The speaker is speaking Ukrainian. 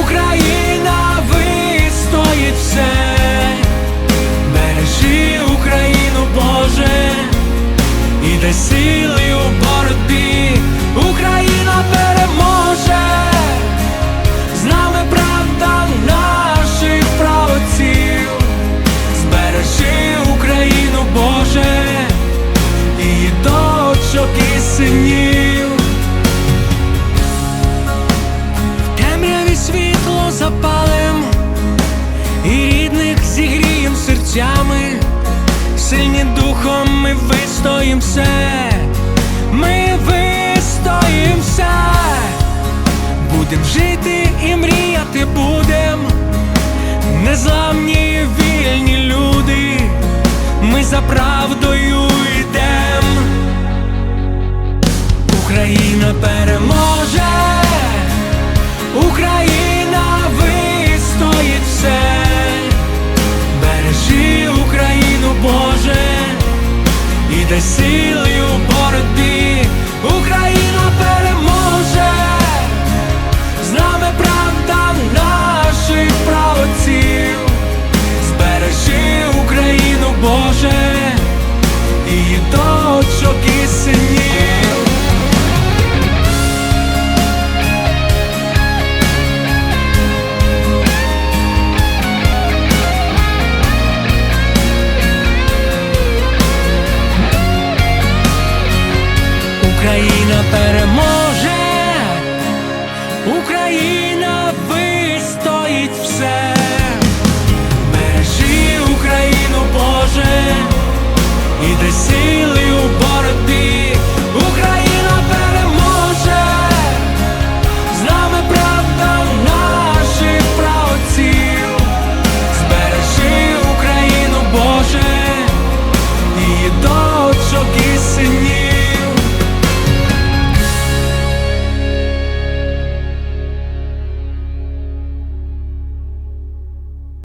Україна вистоїть все, бережи Україну, Боже, і дай сили у боротьбі, Україна переможе, з нами правда наших правоців, збережи Україну, Боже, і дочок і синів. Ми вистоїм все, ми вистоїмся, будем жити і мріяти будем, незламні вільні люди, ми за правдою they see